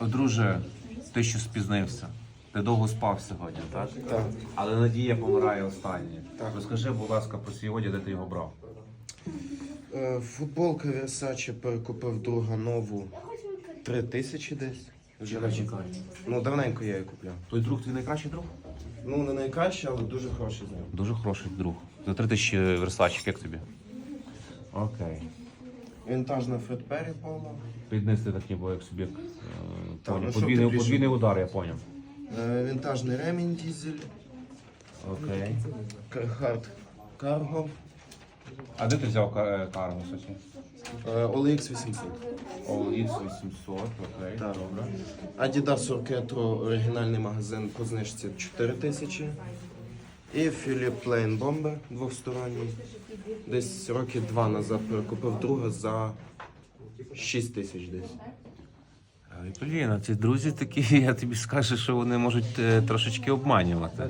Друже, ти що спізнився. Ти довго спав сьогодні, так? Так. Але надія помирає останнє. Так. Розкажи, будь ласка, про свій одяг, де ти його брав. Е, Футболка Versace перекупив друга нову. Три тисячі десь. Вже не- чекай. Ну, давненько я її купляв. Той друг твій найкращий друг? Ну, не найкраще, але дуже хороший з ним. Дуже хороший друг. За три тисячі версачів, як тобі? Окей. Вінтажна Фред Перрі. Піднести так ніби як собі. е, Так, поняв. ну, щоб подвійний, удар, я поняв. Е, Вінтажний ремінь дізель. Окей. Carhartt Cargo. А де ти взяв ка- каргу, Соті? Е, OLX 800. OLX 800, окей. Так. Adidas Orketro оригінальний магазин по знижці 4 тисячі. І Philip Plain Bomber двосторонній. Десь роки два назад перекупив друга за 6 тисяч десь. Блін, а ці друзі такі, я тобі скажу, що вони можуть е, трошечки обманювати.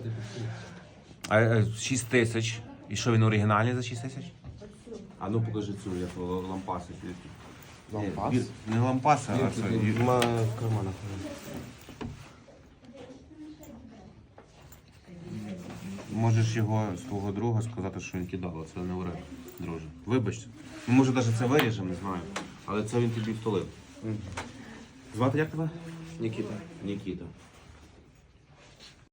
А, е, 6 тисяч. І що він оригінальний за 6 тисяч? А ну покажи цю, як лампаси. Лампас? Ні, Не лампаси, а це. Ма в карманах. Можеш його свого друга сказати, що він кидав, це не уре, друже. Вибачте. Ну, може, навіть це виріжемо, не знаю. Але це він тобі втулив. Звати як тебе? Нікіта. Нікіта.